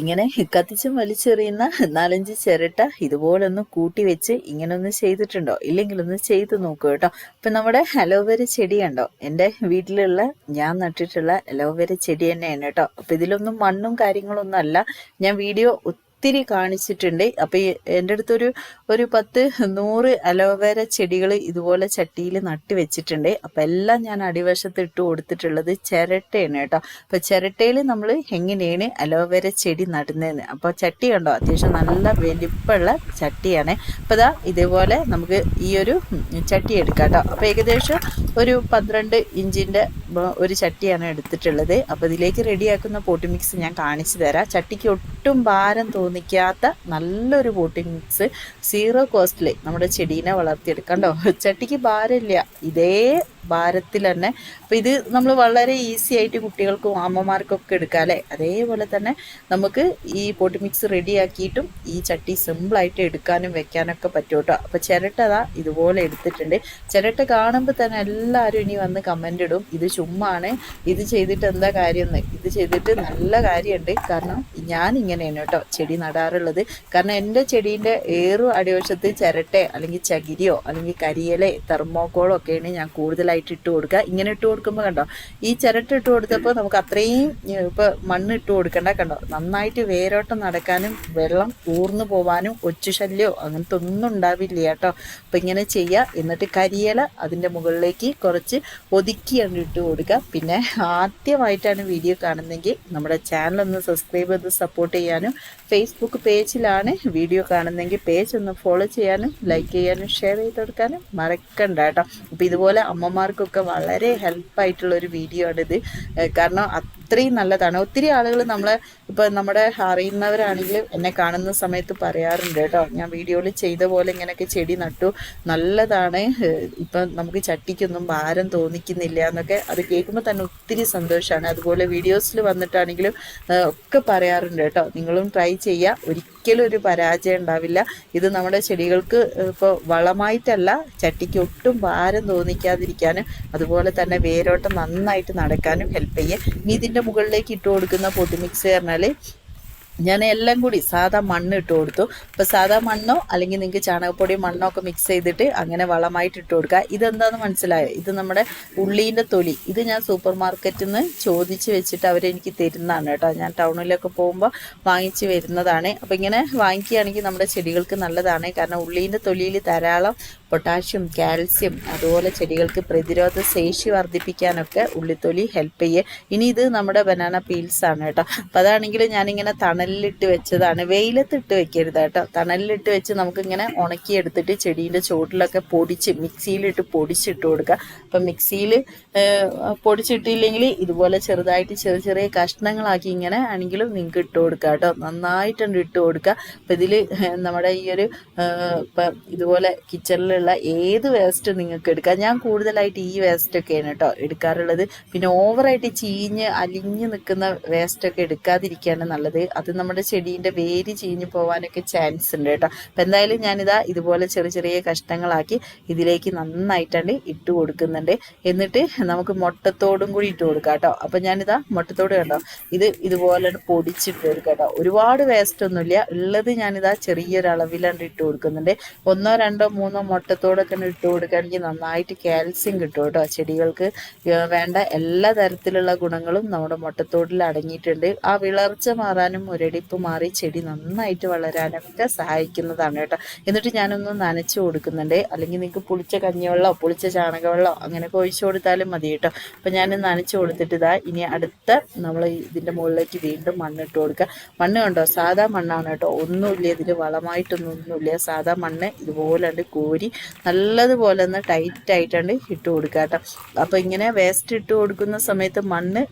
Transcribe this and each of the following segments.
ഇങ്ങനെ കത്തിച്ചും വലിച്ചെറിയുന്ന നാലഞ്ച് ചിരട്ട ഇതുപോലൊന്ന് കൂട്ടി വെച്ച് ഇങ്ങനെ ഒന്ന് ചെയ്തിട്ടുണ്ടോ? ഇല്ലെങ്കിൽ ഒന്ന് ചെയ്ത് നോക്കൂ കേട്ടോ. ഇപ്പൊ നമ്മുടെ അലോവേര ചെടി കണ്ടോ? എന്റെ വീട്ടിലുള്ള ഞാൻ നട്ടിട്ടുള്ള അലോവേര ചെടി തന്നെയാണ് കേട്ടോ. അപ്പൊ ഇതിലൊന്നും മണ്ണും കാര്യങ്ങളൊന്നും അല്ല. ഞാൻ വീഡിയോ ഒത്തിരി കാണിച്ചിട്ടുണ്ട്. അപ്പൊ ഈ എന്റെ അടുത്തൊരു ഒരു പത്ത് നൂറ് അലോവേര ചെടികൾ ഇതുപോലെ ചട്ടിയിൽ നട്ട് വെച്ചിട്ടുണ്ട്. അപ്പൊ എല്ലാം ഞാൻ അടിവശത്ത് ഇട്ട് കൊടുത്തിട്ടുള്ളത് ചിരട്ടയാണ് കേട്ടോ. അപ്പൊ ചിരട്ടയിൽ നമ്മൾ എങ്ങനെയാണ് അലോവേര ചെടി നടുന്നതെന്ന്. അപ്പൊ ചട്ടി കണ്ടോ? അത്യാവശ്യം നല്ല വലിപ്പമുള്ള ചട്ടിയാണ്. അപ്പൊ ഇതാ ഇതേപോലെ നമുക്ക് ഈ ഒരു ചട്ടി എടുക്കാം കേട്ടോ. അപ്പൊ ഏകദേശം ഒരു പന്ത്രണ്ട് ഇഞ്ചിന്റെ ബ- ഒരു ചട്ടിയാണ് എടുത്തിട്ടുള്ളത്. അപ്പൊ ഇതിലേക്ക് റെഡിയാക്കുന്ന പോട്ടി മിക്സ് ഞാൻ കാണിച്ചു തരാം. ചട്ടിക്ക് ഒട്ടും ഭാരം തോന്നിക്കാത്ത നല്ലൊരു പോട്ടി മിക്സ് സീറോ കോസ്റ്റിൽ നമ്മുടെ ചെടീനെ വളർത്തിയെടുക്കണ്ടോ ചട്ടിക്ക് ഭാരമില്ല. ഇതേ ഭാരത്തിൽ തന്നെ. അപ്പം ഇത് നമ്മൾ വളരെ ഈസി ആയിട്ട് കുട്ടികൾക്കും അമ്മമാർക്കൊക്കെ എടുക്കാം അല്ലേ? അതേപോലെ തന്നെ നമുക്ക് ഈ പൊട്ടി മിക്സ് റെഡിയാക്കിയിട്ടും ഈ ചട്ടി സിമ്പിളായിട്ട് എടുക്കാനും വെക്കാനൊക്കെ പറ്റും കേട്ടോ. അപ്പോൾ ചിരട്ടതാ ഇതുപോലെ എടുത്തിട്ടുണ്ട്. ചിരട്ട കാണുമ്പോൾ തന്നെ എല്ലാവരും ഇനി വന്ന് കമന്റ് ഇടും. ഇത് ചുമ്മാണ്. ഇത് ചെയ്തിട്ട് എന്താ കാര്യമെന്ന് ഇത് ചെയ്തിട്ട് നല്ല കാര്യമുണ്ട് കാരണം ഞാൻ ഇങ്ങനെയാണ് കേട്ടോ ചെടി നടാറുള്ളത്. കാരണം എന്റെ ചെടീന്റെ ഏറു അടിവശത്ത് ചിരട്ടെ അല്ലെങ്കിൽ ചകിരിയോ അല്ലെങ്കിൽ കരിയലെ തെർമോക്കോളോ ഒക്കെയാണ് ഞാൻ കൂടുതലായിട്ട് ഇട്ട് കൊടുക്കുക. ഇങ്ങനെ ഇട്ട് കൊടുക്കുമ്പോൾ കണ്ടോ ഈ ചിരട്ട ഇട്ട് കൊടുത്തപ്പോൾ നമുക്ക് അത്രയും ഇപ്പോൾ ഇപ്പൊ മണ്ണ് ഇട്ട് കൊടുക്കണ്ട. കണ്ടോ നന്നായിട്ട് വേരോട്ടം നടക്കാനും വെള്ളം ഊർന്നു പോവാനും ഒച്ചുശല്യോ അങ്ങനത്തെ ഒന്നും ഉണ്ടാവില്ല കേട്ടോ. അപ്പൊ ഇങ്ങനെ ചെയ്യുക എന്നിട്ട് കരിയില അതിന്റെ മുകളിലേക്ക് കുറച്ച് ഒതുക്കി അങ്ങ് ഇട്ട് കൊടുക്കുക. പിന്നെ ആദ്യമായിട്ടാണ് വീഡിയോ കാണുന്നതെങ്കിൽ നമ്മുടെ ചാനൽ ഒന്ന് സബ്സ്ക്രൈബ് ചെയ്ത് സപ്പോർട്ട് ചെയ്യാനും ഫേസ്ബുക്ക് പേജിലാണ് വീഡിയോ കാണുന്നതെങ്കിൽ പേജ് ഒന്ന് ഫോളോ ചെയ്യാനും ലൈക്ക് ചെയ്യാനും ഷെയർ ചെയ്ത് കൊടുക്കാനും മറക്കണ്ട കേട്ടോ. അപ്പോൾ ഇതുപോലെ അമ്മമാർക്കൊക്കെ വളരെ ഹെൽപ്പായിട്ടുള്ള ഒരു വീഡിയോ ആണിത്. കാരണം അത്രയും നല്ലതാണ്. ഒത്തിരി ആളുകൾ നമ്മളെ ഇപ്പം നമ്മുടെ അറിയുന്നവരാണെങ്കിൽ എന്നെ കാണുന്ന സമയത്ത് പറയാറുണ്ട് കേട്ടോ. ഞാൻ വീഡിയോയിൽ ചെയ്ത പോലെ ഇങ്ങനെയൊക്കെ ചെടി നട്ടു. നല്ലതാണ്. ഇപ്പൊ നമുക്ക് ചട്ടിക്കൊന്നും ഭാരം തോന്നിക്കുന്നില്ല എന്നൊക്കെ അത് കേൾക്കുമ്പോൾ തന്നെ ഒത്തിരി സന്തോഷമാണ് അതുപോലെ വീഡിയോസിൽ വന്നിട്ടാണെങ്കിലും ഒക്കെ പറയാറുണ്ട് കേട്ടോ. നിങ്ങളും ട്രൈ ചെയ്യുക ഒരിക്കലും ഒരു പരാജയം ഉണ്ടാവില്ല. ഇത് നമ്മുടെ ചെടികൾക്ക് ഇപ്പോൾ വളമായിട്ടല്ല ചട്ടിക്ക് ഒട്ടും ഭാരം തോന്നിക്കാതിരിക്കാനും അതുപോലെ തന്നെ വേരോട്ടം നന്നായിട്ട് നടക്കാനും ഹെൽപ്പ് ചെയ്യുക ഇനി ഇതിന്റെ മുകളിലേക്ക് ഇട്ട് കൊടുക്കുന്ന പൊടി മിക്സ് പറഞ്ഞാൽ ഞാൻ എല്ലാം കൂടി സാധാ മണ്ണ് ഇട്ട് കൊടുത്തു. ഇപ്പം സാധാ മണ്ണോ അല്ലെങ്കിൽ നിങ്ങൾക്ക് ചാണകപ്പൊടി മണ്ണോ ഒക്കെ മിക്സ് ചെയ്തിട്ട് അങ്ങനെ വളമായിട്ട് ഇട്ട് കൊടുക്കുക. ഇതെന്താന്ന് മനസ്സിലായോ? ഇത് നമ്മുടെ ഉള്ളീന്റെ തൊലി. ഇത് ഞാൻ സൂപ്പർ മാർക്കറ്റിൽ നിന്ന് ചോദിച്ച് വെച്ചിട്ട് അവരെനിക്ക് തരുന്നതാണ് കേട്ടോ. ഞാൻ ടൗണിലൊക്കെ പോകുമ്പോൾ വാങ്ങിച്ച് വരുന്നതാണ്. അപ്പം ഇങ്ങനെ വാങ്ങിക്കുകയാണെങ്കിൽ നമ്മുടെ ചെടികൾക്ക് നല്ലതാണ്. കാരണം ഉള്ളീന്റെ തൊലിയിൽ ധാരാളം പൊട്ടാഷ്യം കാൽസ്യം അതുപോലെ ചെടികൾക്ക് പ്രതിരോധ ശേഷി വർദ്ധിപ്പിക്കാനൊക്കെ ഉള്ളിത്തൊലി ഹെൽപ്പ് ചെയ്യുക ഇനി ഇത് നമ്മുടെ ബനാന പീൽസ് ആണ് കേട്ടോ. അപ്പം അതാണെങ്കിൽ ഞാനിങ്ങനെ തണലിലിട്ട് വെച്ചതാണ്. വെയിലത്തിട്ട് വെക്കരുത് കേട്ടോ. തണലിലിട്ട് വെച്ച് നമുക്കിങ്ങനെ ഉണക്കിയെടുത്തിട്ട് ചെടീന്റെ ചുവട്ടിലൊക്കെ പൊടിച്ച് മിക്സിയിലിട്ട് പൊടിച്ചിട്ട് കൊടുക്കുക. അപ്പം മിക്സിയിൽ പൊടിച്ചിട്ടില്ലെങ്കിൽ ഇതുപോലെ ചെറുതായിട്ട് ചെറിയ ചെറിയ കഷ്ണങ്ങളാക്കി ഇങ്ങനെ ആണെങ്കിലും നിങ്ങൾക്ക് ഇട്ട് കൊടുക്കുക കേട്ടോ. നന്നായിട്ടുണ്ട് ഇട്ട് കൊടുക്കുക. അപ്പം ഇതിൽ നമ്മുടെ ഈ ഒരു ഇതുപോലെ കിച്ചണിലുള്ള ഏത് വേസ്റ്റ് നിങ്ങൾക്ക് എടുക്കാം? ഞാൻ കൂടുതലായിട്ട് ഈ വേസ്റ്റ് ഒക്കെയാണ് കേട്ടോ എടുക്കാറുള്ളത്. പിന്നെ ഓവറായിട്ട് ചീഞ്ഞ് അലിഞ്ഞ് നിൽക്കുന്ന വേസ്റ്റ് ഒക്കെ എടുക്കാതിരിക്കുകയാണ് നല്ലത്. അത് നമ്മുടെ ചെടീന്റെ വേര് ചീഞ്ഞ് പോകാനൊക്കെ ചാൻസ് ഉണ്ട് കേട്ടോ അപ്പം എന്തായാലും ഞാനിതാ ഇതുപോലെ ചെറിയ ചെറിയ കഷ്ണങ്ങളാക്കി ഇതിലേക്ക് നന്നായിട്ടാണ് ഇട്ട് കൊടുക്കുന്നുണ്ട്. എന്നിട്ട് നമുക്ക് മുട്ടത്തോടും കൂടി ഇട്ട് കൊടുക്കാം കേട്ടോ അപ്പം ഞാനിതാ മുട്ടത്തോട് കണ്ടോ? ഇത് ഇതുപോലെ പൊടിച്ചിട്ട് കൊടുക്കാം കേട്ടോ ഒരുപാട് വേസ്റ്റ് ഒന്നുമില്ല. ഉള്ളത് ഞാനിതാ ചെറിയൊരളവിലാണ് ഇട്ട് കൊടുക്കുന്നുണ്ട്. ഒന്നോ രണ്ടോ മൂന്നോ മുട്ടത്തോടൊക്കെ ഇട്ട് കൊടുക്കുകയാണെങ്കിൽ നന്നായിട്ട് കാൽസ്യം കിട്ടും കേട്ടോ. ചെടികൾക്ക് വേണ്ട എല്ലാ തരത്തിലുള്ള ഗുണങ്ങളും നമ്മുടെ മുട്ടത്തോടിൽ അടങ്ങിയിട്ടുണ്ട്. ആ വിളർച്ച മാറാനും ഒരടിപ്പ് മാറി ചെടി നന്നായിട്ട് വളരാനൊക്കെ സഹായിക്കുന്നതാണ് കേട്ടോ. എന്നിട്ട് ഞാനൊന്ന് നനച്ചു കൊടുക്കുന്നുണ്ട്. അല്ലെങ്കിൽ നിങ്ങൾക്ക് പുളിച്ച കഞ്ഞിവെള്ളമോ പുളിച്ച ചാണകവെള്ളമോ അങ്ങനെയൊക്കെ ഒഴിച്ചു കൊടുത്താലും മതി കേട്ടോ. അപ്പം ഞാൻ നനച്ചു കൊടുത്തിട്ട് ഇതാ ഇനി അടുത്ത നമ്മൾ ഇതിന്റെ മുകളിലേക്ക് വീണ്ടും മണ്ണിട്ട് കൊടുക്കുക. മണ്ണ് കണ്ടോ? സാധാ മണ്ണാണ് കേട്ടോ. ഒന്നുമില്ല ഇതിൽ വളമായിട്ടൊന്നും ഒന്നുമില്ല. സാധാ മണ്ണ് ഇതുപോലെ കോരി നല്ലതുപോലെ ഒന്ന് ടൈറ്റ് ആയിട്ടാണ് ഇട്ട് കൊടുക്കുക കേട്ടോ. അപ്പോൾ ഇങ്ങനെ വേസ്റ്റ് ഇട്ട് കൊടുക്കുന്ന സമയത്ത് മണ്ണ്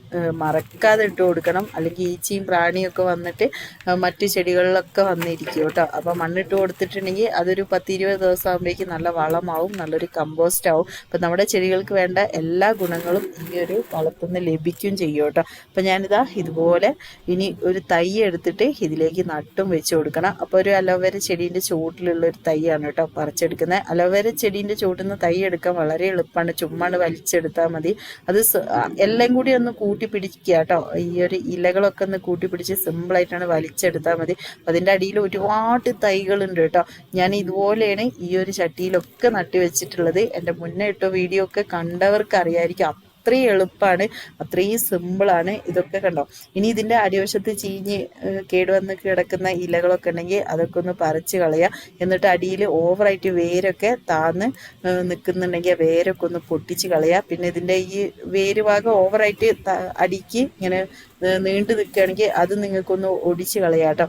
മറക്കാതെ ഇട്ട് കൊടുക്കണം. അല്ലെങ്കിൽ ഈച്ചയും പ്രാണിയൊക്കെ വന്നിട്ട് മറ്റു ചെടികളിലൊക്കെ വന്നിരിക്കും കേട്ടോ. അപ്പോൾ മണ്ണിട്ട് കൊടുത്തിട്ടുണ്ടെങ്കിൽ അതൊരു പത്തിരുപത് ദിവസം ആകുമ്പോഴേക്കും നല്ല വളമാവും നല്ലൊരു കമ്പോസ്റ്റ് ആവും. അപ്പം നമ്മുടെ ചെടികൾക്ക് വേണ്ട എല്ലാ ഗുണങ്ങളും ഈ ഒരു വളത്തുനിന്ന് ലഭിക്കും ചെയ്യും കേട്ടോ. അപ്പം ഞാനിതാ ഇതുപോലെ ഇനി ഒരു തൈ എടുത്തിട്ട് ഇതിലേക്ക് നട്ടും വെച്ച് കൊടുക്കണം. അപ്പോൾ ഒരു അലോവേര ചെടീന്റെ ചുവട്ടിലുള്ള ഒരു തൈയാണ് കേട്ടോ പറിച്ചെടുക്കുന്നത്. അലോവേര ചെടീന്റെ ചുവട്ടിൽ നിന്ന് തൈ എടുക്കാൻ വളരെ എളുപ്പമാണ് ചുമ്മാണ് വലിച്ചെടുത്താൽ മതി. അത് എല്ലാം കൂടി ഒന്ന് കൂട്ടി പിടിക്കുക കേട്ടോ ഈ ഒരു ഇലകളൊക്കെ ഒന്ന് കൂട്ടി പിടിച്ച് സിമ്പിളായിട്ടാണ് വലിച്ചെടുത്താൽ മതി. അതിന്റെ അടിയിൽ ഒരുപാട് തൈകളുണ്ട് കേട്ടോ ഞാൻ ഇതുപോലെയാണ് ഈ ഒരു ചട്ടിയിലൊക്കെ നട്ടി വെച്ചിട്ടുള്ളത്. എന്റെ മുന്നേ ഇട്ട വീഡിയോ ഒക്കെ കണ്ടവർക്ക് അറിയായിരിക്കും അത്രയും എളുപ്പമാണ് അത്രയും സിമ്പിളാണ് ഇതൊക്കെ കണ്ടോ. ഇനി ഇതിന്റെ അടിവശത്ത് ചീഞ്ഞ് കേടുവന്ന് കിടക്കുന്ന ഇലകളൊക്കെ ഉണ്ടെങ്കിൽ അതൊക്കെ ഒന്ന് പറിച്ച് കളയുക എന്നിട്ട് അടിയിൽ ഓവറായിട്ട് വേരൊക്കെ താന്ന് നിൽക്കുന്നുണ്ടെങ്കിൽ വേരൊക്കെ ഒന്ന് പൊട്ടിച്ച് കളയുക പിന്നെ ഇതിന്റെ ഈ വേര് ഭാഗം ഓവറായിട്ട് അടിക്ക് ഇങ്ങനെ നീണ്ടു നിൽക്കുകയാണെങ്കിൽ അത് നിങ്ങൾക്കൊന്ന് ഒടിച്ച് കളയാം കേട്ടോ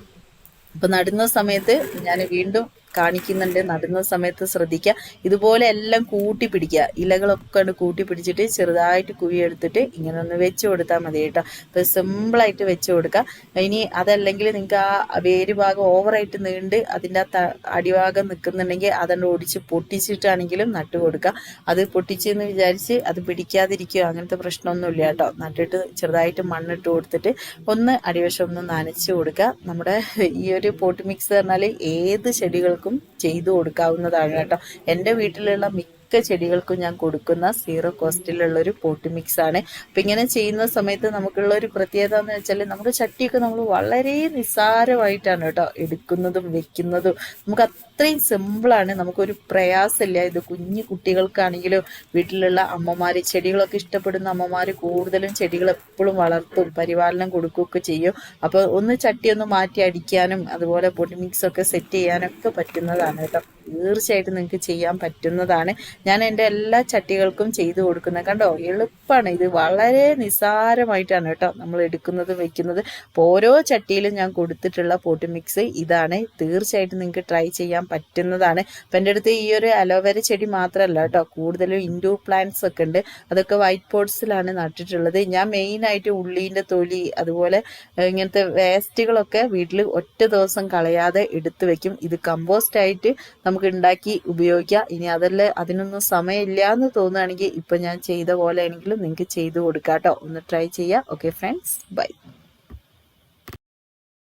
അപ്പം നടുന്ന സമയത്ത് ഞാൻ വീണ്ടും കാണിക്കുന്നുണ്ട്. നടുന്ന സമയത്ത് ശ്രദ്ധിക്കുക. ഇതുപോലെ എല്ലാം കൂട്ടി പിടിക്കുക. ഇലകളൊക്കെ ഉണ്ട് കൂട്ടി പിടിച്ചിട്ട് ചെറുതായിട്ട് കുഴി എടുത്തിട്ട് ഇങ്ങനെ ഒന്ന് വെച്ച് കൊടുത്താൽ മതി കേട്ടോ. അപ്പൊ സിമ്പിളായിട്ട് വെച്ച് കൊടുക്കുക. ഇനി അതല്ലെങ്കിൽ നിങ്ങൾക്ക് ആ വേര് ഭാഗം ഓവറായിട്ട് നീണ്ട് അതിന്റെ ആ അടിഭാഗം നിൽക്കുന്നുണ്ടെങ്കിൽ അതണ്ട് ഒടിച്ച് പൊട്ടിച്ചിട്ടാണെങ്കിലും നട്ട് കൊടുക്കുക. അത് പൊട്ടിച്ചെന്ന് വിചാരിച്ച് അത് പിടിക്കാതിരിക്കുക. അങ്ങനത്തെ പ്രശ്നമൊന്നുമില്ല കേട്ടോ. നട്ടിട്ട് ചെറുതായിട്ട് മണ്ണിട്ട് കൊടുത്തിട്ട് ഒന്ന് അടിവശം ഒന്ന് നനച്ച് കൊടുക്കുക. നമ്മുടെ ഈ ഒരു പോട്ട് മിക്സ് പറഞ്ഞാൽ ഏത് ചെടികൾക്കും ചെയ്തു കൊടുക്കാവുന്നതാണ് കേട്ടോ. എന്റെ വീട്ടിലുള്ള മിക്ക ചെടികൾക്കും ഞാൻ കൊടുക്കുന്ന സീറോ കോസ്റ്റിലുള്ള ഒരു പോട്ട് മിക്സ് ആണ് അപ്പം ഇങ്ങനെ ചെയ്യുന്ന സമയത്ത് നമുക്കുള്ള ഒരു പ്രത്യേകത എന്ന് വെച്ചാൽ നമ്മുടെ ചട്ടിയൊക്കെ നമ്മൾ വളരെ നിസ്സാരമായിട്ടാണ് കേട്ടോ എടുക്കുന്നതും വെക്കുന്നതും. നമുക്ക് അത്രയും സിമ്പിളാണ് നമുക്കൊരു പ്രയാസമില്ല. ഇത് കുഞ്ഞു കുട്ടികൾക്കാണെങ്കിലും വീട്ടിലുള്ള അമ്മമാർ ചെടികളൊക്കെ ഇഷ്ടപ്പെടുന്ന അമ്മമാർ കൂടുതലും ചെടികൾ എപ്പോഴും വളർത്തും പരിപാലനം കൊടുക്കുകയൊക്കെ ചെയ്യും. അപ്പോൾ ഒന്ന് ചട്ടി ഒന്ന് മാറ്റി അടിക്കാനും അതുപോലെ പൊടി മിക്സ് ഒക്കെ സെറ്റ് ചെയ്യാനൊക്കെ പറ്റുന്നതാണ് കേട്ടോ. തീർച്ചയായിട്ടും നിങ്ങൾക്ക് ചെയ്യാൻ പറ്റുന്നതാണ്. ഞാൻ എന്റെ എല്ലാ ചട്ടികൾക്കും ചെയ്തു കൊടുക്കുന്നത്. കണ്ടോ? എളുപ്പമാണ് ഇത് വളരെ നിസാരമായിട്ടാണ് കേട്ടോ നമ്മൾ എടുക്കുന്നതും വെക്കുന്നത്. ഓരോ ചട്ടിയിലും ഞാൻ കൊടുത്തിട്ടുള്ള പൊടി മിക്സ് ഇതാണ്. തീർച്ചയായിട്ടും നിങ്ങൾക്ക് ട്രൈ ചെയ്യാൻ പറ്റുന്നതാണ്. അപ്പം എന്റെ അടുത്ത് ഈ ഒരു അലോവേര ചെടി മാത്രമല്ല കേട്ടോ കൂടുതലും ഇൻഡോർ പ്ലാന്റ്സ് ഒക്കെ ഉണ്ട്. അതൊക്കെ വൈറ്റ് പോട്ട്സിലാണ് നട്ടിട്ടുള്ളത്. ഞാൻ മെയിനായിട്ട് ഉള്ളീന്റെ തൊലി അതുപോലെ ഇങ്ങനത്തെ വേസ്റ്റുകളൊക്കെ വീട്ടിൽ ഒറ്റ ദിവസം കളയാതെ എടുത്തു വെക്കും. ഇത് കമ്പോസ്റ്റ് ആയിട്ട് നമുക്ക് ഉണ്ടാക്കി ഉപയോഗിക്കാം. ഇനി അതല്ല അതിനൊന്നും സമയമില്ല എന്ന് തോന്നുകയാണെങ്കിൽ ഇപ്പം ഞാൻ ചെയ്ത പോലെ ആണെങ്കിലും നിങ്ങൾക്ക് ചെയ്തു കൊടുക്കാം കേട്ടോ. ഒന്ന് ട്രൈ ചെയ്യാം. Okay friends bye